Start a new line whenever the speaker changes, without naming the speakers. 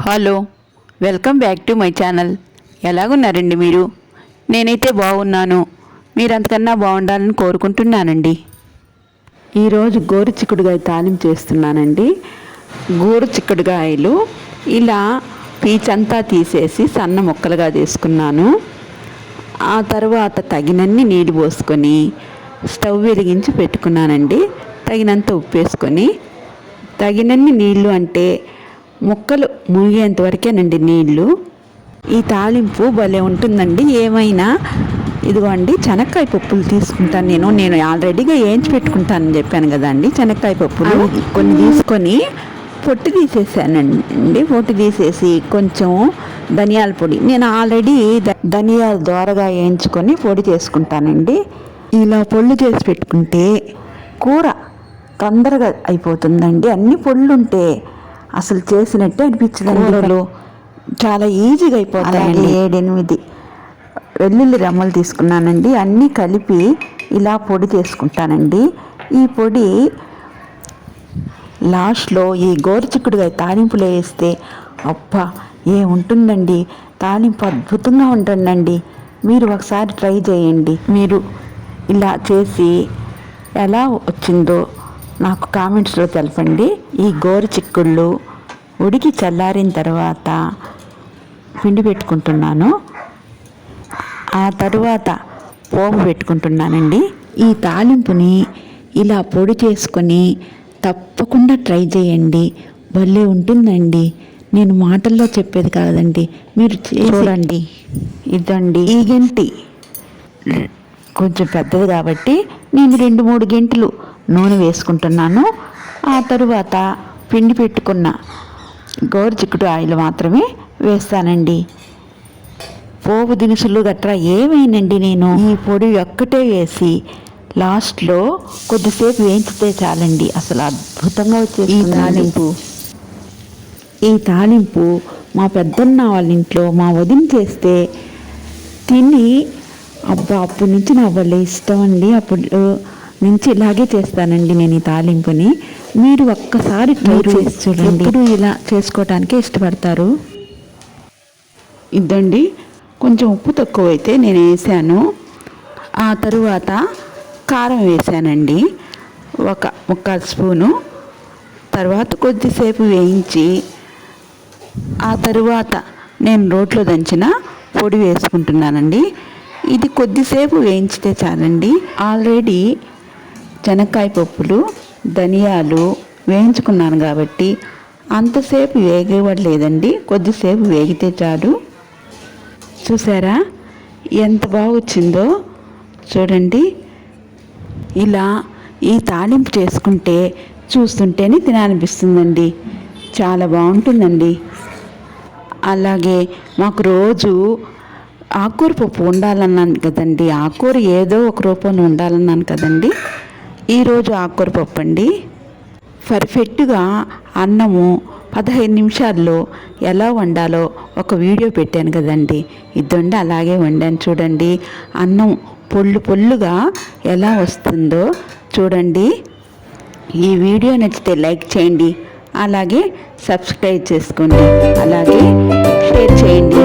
Hello welcome back to my channel. ఎలాగున్నారండి మీరు? నేనైతే బాగున్నాను. మీరు అంతకన్నా బాగుండాలని కోరుకుంటున్నానండి. ఈరోజు గోరు చిక్కుడుగాయ తాలింపు చేస్తున్నానండి. గోరు చిక్కుడుగాయలు ఇలా పీచంతా తీసేసి సన్న ముక్కలుగా తీసుకున్నాను ఆ తర్వాత తగినన్ని నీళ్ళు పోసుకొని స్టవ్ వెలిగించి పెట్టుకున్నానండి. తగినంత ఉప్పు వేసుకొని తగినన్ని నీళ్ళు అంటే ముక్కలు మునిగేంత వరకేనండి నీళ్ళు. ఈ తాలింపు భలే ఉంటుందండి. ఏమైనా? ఇదిగోండి శనక్కాయ పప్పులు తీసుకుంటాను నేను. నేను ఆల్రెడీగా వేయించి పెట్టుకుంటానని చెప్పాను కదండి. శనక్కాయ పప్పులు కొన్ని తీసుకొని పొట్టు తీసేసానండి. పొట్టు తీసేసి కొంచెం ధనియాల పొడి. నేను ఆల్రెడీ ధనియాల దోరగా వేయించుకొని పొడి చేసుకుంటానండి. ఇలా పొళ్ళు చేసి పెట్టుకుంటే కూర తొందరగా అయిపోతుందండి. అన్ని పొళ్ళు ఉంటే అసలు చేసినట్టే అనిపించదండి. చాలా ఈజీగా అయిపోతాయండి. ఏడెనిమిది వెల్లుల్లి రెమ్మలు తీసుకున్నానండి. అన్నీ కలిపి ఇలా పొడి చేసుకుంటానండి. ఈ పొడి లాస్ట్లో ఈ గోరుచిక్కుడుగా తాలింపులో వేస్తే అబ్బా ఏముంటుందండి తాలింపు అద్భుతంగా ఉంటుందండి. మీరు ఒకసారి ట్రై చేయండి. మీరు ఇలా చేసి ఎలా వచ్చిందో నాకు కామెంట్స్లో తెలపండి. ఈ గోరు చిక్కుళ్ళు ఉడికి చల్లారిన తర్వాత పిండి పెట్టుకుంటున్నాను. ఆ తరువాత పోపు పెట్టుకుంటున్నానండి. ఈ తాలింపుని ఇలా పొడి చేసుకొని తప్పకుండా ట్రై చేయండి. భలే ఉంటుందండి. నేను మాటల్లో చెప్పేది కాదండి. మీరు చూడండి. ఇదండి. ఈ గంటి. కొంచెం పెద్దది కాబట్టి నేను రెండు మూడు గంటలు నూనె వేసుకుంటున్నాను. ఆ తరువాత పిండి పెట్టుకున్న గోరుచిక్కుడు ఆయిల్ మాత్రమే వేస్తానండి. పోపు దినుసులు గట్రా ఏమైనండి నేను? ఈ పొడి ఒక్కటే వేసి లాస్ట్లో కొద్దిసేపు వేయించితే చాలండి. అసలు అద్భుతంగా వచ్చేసి ఈ తాలింపు. ఈ తాలింపు మా పెద్దన్న వాళ్ళ ఇంట్లో మా వదిన చేస్తే తిని అబ్బా అప్పటి నుంచి నా వాళ్ళ ఇష్టం అండి. అప్పుడు నుంచి ఇలాగే చేస్తానండి నేను ఈ తాలింపుని. మీరు ఒక్కసారి ట్రై చేసి చూడండి. ఎప్పుడు ఇలా చేసుకోవటానికే ఇష్టపడతారు? ఇద్దండి. కొంచెం ఉప్పు తక్కువ అయితే నేను వేసాను. ఆ తరువాత కారం వేసానండి. ఒక ముక్కాలు స్పూను. తర్వాత కొద్దిసేపు వేయించి ఆ తరువాత నేను రోట్లో దంచిన పొడి వేసుకుంటున్నానండి. ఇది కొద్దిసేపు వేయించితే చాలండి. ఆల్రెడీ శనక్కాయ పప్పులు ధనియాలు వేయించుకున్నాను కాబట్టి అంతసేపు వేగేవట్లేదండి కొద్దిసేపు వేగితే చాలు. చూసారా? ఎంత బాగా వచ్చిందో చూడండి. ఇలా ఈ తాలింపు చేసుకుంటే చూస్తుంటేనే తినాలనిపిస్తుందండి. చాలా బాగుంటుందండి. అలాగే మాకు రోజు ఆకూర పప్పు ఉండాలన్నాను కదండి. ఆకూర ఏదో ఒక రూపంలో ఉండాలన్నాను కదండి. ఈరోజు ఆకూర పప్పు అండి. పర్ఫెక్ట్గా అన్నము పదహైదు నిమిషాల్లో ఎలా వండాలో ఒక వీడియో పెట్టాను కదండి. ఇద్దండి అలాగే వండాను చూడండి. అన్నం పొళ్ళు పొళ్ళుగా ఎలా వస్తుందో చూడండి. ఈ వీడియో నచ్చితే లైక్ చేయండి. అలాగే సబ్స్క్రైబ్ చేసుకోండి. అలాగే షేర్ చేయండి.